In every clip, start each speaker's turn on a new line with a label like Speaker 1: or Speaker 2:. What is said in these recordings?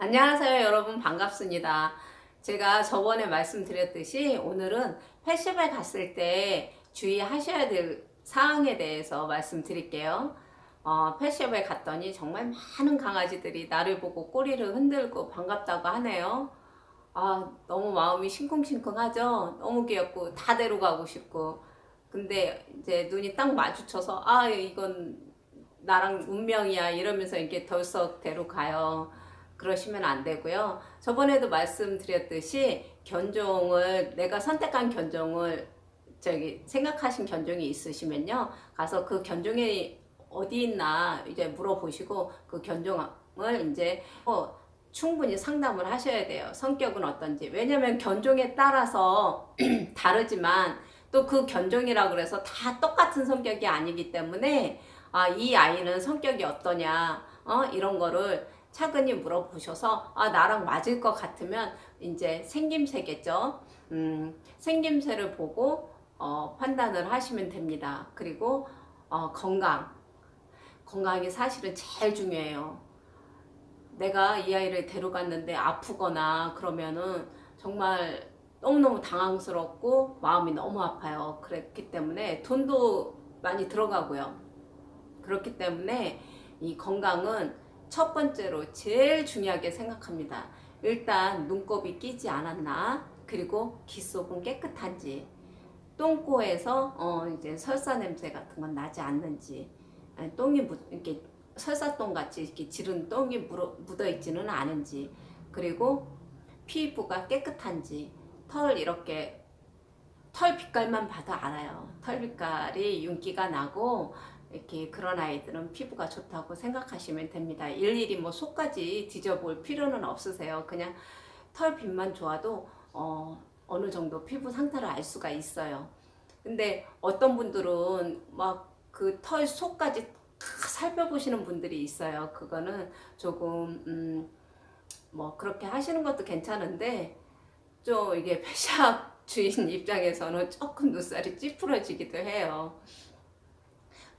Speaker 1: 안녕하세요 여러분. 반갑습니다. 제가 저번에 말씀드렸듯이 오늘은 펫샵에 갔을 때 주의하셔야 될 사항에 대해서 말씀드릴게요. 어, 펫샵에 갔더니 정말 많은 강아지들이 나를 보고 꼬리를 흔들고 반갑다고 하네요 아 너무 마음이 싱쿵싱쿵하죠 너무 귀엽고 다 데려가고 싶고 근데 이제 눈이 딱 마주쳐서 아 이건 나랑 운명이야 이러면서 이렇게 덜썩 데려가요 그러시면 안 되고요. 저번에도 말씀드렸듯이 견종을 내가 선택한 견종을 저기 생각하신 견종이 있으시면요. 가서 그 견종이 어디 있나 이제 물어보시고 그 견종을 이제 어, 충분히 상담을 하셔야 돼요. 성격은 어떤지. 왜냐면 견종에 따라서 다르지만 또 그 견종이라 그래서 다 똑같은 성격이 아니기 때문에 아, 이 아이는 성격이 어떠냐, 어, 이런 거를 차근히 물어보셔서 아 나랑 맞을 것 같으면 이제 생김새겠죠. 음, 생김새를 보고 어, 판단을 하시면 됩니다. 그리고 어, 건강 건강이 사실은 제일 중요해요. 내가 이 아이를 데려갔는데 아프거나 그러면은 정말 너무너무 당황스럽고 마음이 너무 아파요. 그랬기 때문에 돈도 많이 들어가고요. 그렇기 때문에 이 건강은 첫 번째로 제일 중요하게 생각합니다. 일단 눈곱이 끼지 않았나, 그리고 귀 속은 깨끗한지, 똥꼬에서 어 이제 설사 냄새 같은 건 나지 않는지, 똥이 묻, 이렇게 설사똥 같이 이렇게 지른 똥이 묻어 있지는 않은지, 그리고 피부가 깨끗한지, 털 이렇게 털 빛깔만 봐도 알아요. 털 빛깔이 윤기가 나고 이렇게 그런 아이들은 피부가 좋다고 생각하시면 됩니다. 일일이 뭐 속까지 뒤져볼 필요는 없으세요. 그냥 털 빛만 좋아도 어, 어느 정도 피부 상태를 알 수가 있어요. 근데 어떤 분들은 막 그 털 속까지 다 살펴보시는 분들이 있어요. 그거는 조금 음, 뭐 그렇게 하시는 것도 괜찮은데 좀 이게 펫샵 주인 입장에서는 조금 눈살이 찌푸러지기도 해요.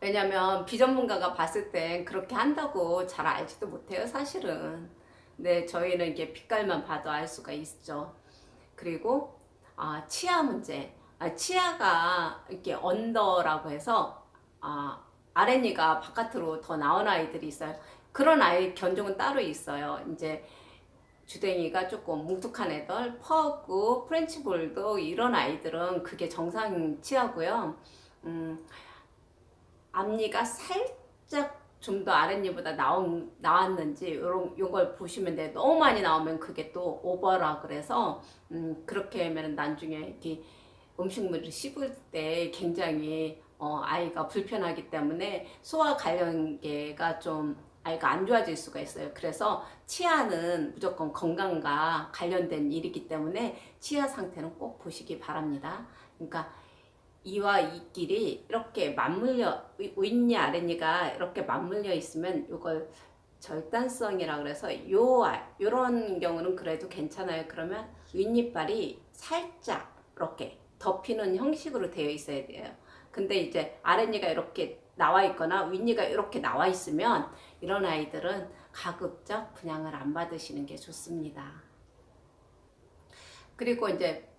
Speaker 1: 왜냐면 비전문가가 봤을 땐 그렇게 한다고 잘 알지도 못해요, 사실은. 근데 저희는 이게 빛깔만 봐도 알 수가 있죠. 그리고 아, 치아 문제. 아, 치아가 이렇게 언더라고 해서 아, 아랫니가 바깥으로 더 나온 아이들이 있어요. 그런 아이 견종은 따로 있어요. 이제 주댕이가 조금 뭉툭한 애들, 퍼고 프렌치 볼도 이런 아이들은 그게 정상 치아고요. 음, 앞니가 살짝 좀 더 아랫니보다 나온, 나왔는지 요런 요걸 보시면 돼요. 너무 많이 나오면 그게 또 오버라 그래서 음, 그렇게 하면 나중에 이렇게 음식물을 씹을 때 굉장히 어, 아이가 불편하기 때문에 소화 관련계가 좀 아이가 안 좋아질 수가 있어요. 그래서 치아는 무조건 건강과 관련된 일이기 때문에 치아 상태는 꼭 보시기 바랍니다. 그러니까 이와 이 길이 이렇게 맞물려 윗니 아랫니가 이렇게 맞물려 있으면 이걸 절단성이라 그래서 요 아- 요런 경우는 그래도 괜찮아요. 그러면 윗니빨이 살짝 이렇게 덮이는 형식으로 되어 있어야 돼요. 근데 이제 아랫니가 이렇게 나와 있거나 윗니가 이렇게 나와 있으면 이런 아이들은 가급적 분양을 안 받으시는 게 좋습니다. 그리고 이제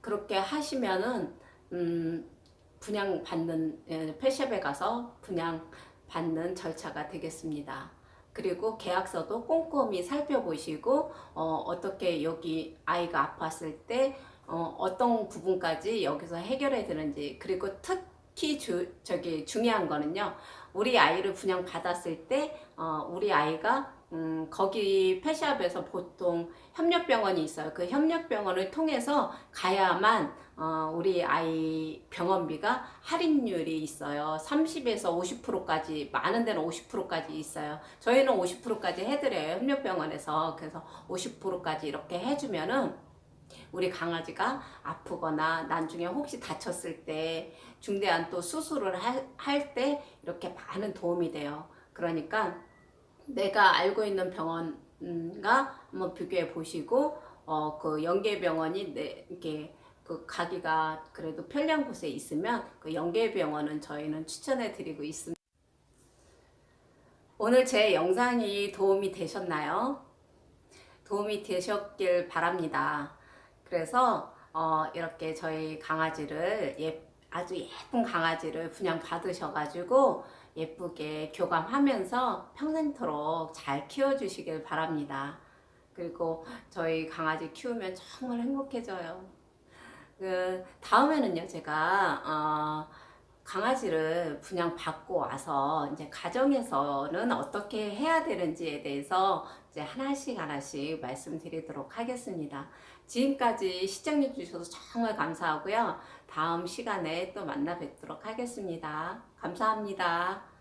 Speaker 1: 그렇게 하시면은 음, 분양 받는 예, 펫샵에 가서 분양 받는 절차가 되겠습니다. 그리고 계약서도 꼼꼼히 살펴보시고 어, 어떻게 여기 아이가 아팠을 때 어, 어떤 부분까지 여기서 해결해야 되는지 그리고 특 히 주, 저기 중요한 거는요 우리 아이를 분양 받았을 때 어, 우리 아이가 음, 거기 펫샵에서 보통 협력병원이 있어요. 그 협력병원을 통해서 가야만 어, 우리 아이 병원비가 할인율이 있어요. 30에서 50%까지 많은 데는 50%까지 있어요. 저희는 50%까지 해드려요. 협력병원에서 그래서 50%까지 이렇게 해주면은 우리 강아지가 아프거나 나중에 혹시 다쳤을 때 중대한 또 수술을 할 때 이렇게 많은 도움이 돼요. 그러니까 내가 알고 있는 병원과 한번 비교해 보시고 어 그 연계병원이 내 이렇게 그그 가기가 그래도 편리한 곳에 있으면 그 연계병원은 저희는 추천해 드리고 있습니다. 오늘 제 영상이 도움이 되셨나요? 도움이 되셨길 바랍니다. 그래서 어, 이렇게 저희 강아지를 예, 아주 예쁜 강아지를 분양 받으셔가지고 예쁘게 교감하면서 평생토록 잘 키워주시길 바랍니다. 그리고 저희 강아지 키우면 정말 행복해져요. 그 다음에는요 제가 어, 강아지를 분양 받고 와서 이제 가정에서는 어떻게 해야 되는지에 대해서 이제 하나씩 하나씩 말씀드리도록 하겠습니다. 지금까지 시청해 주셔서 정말 감사하고요. 다음 시간에 또 만나 뵙도록 하겠습니다. 감사합니다.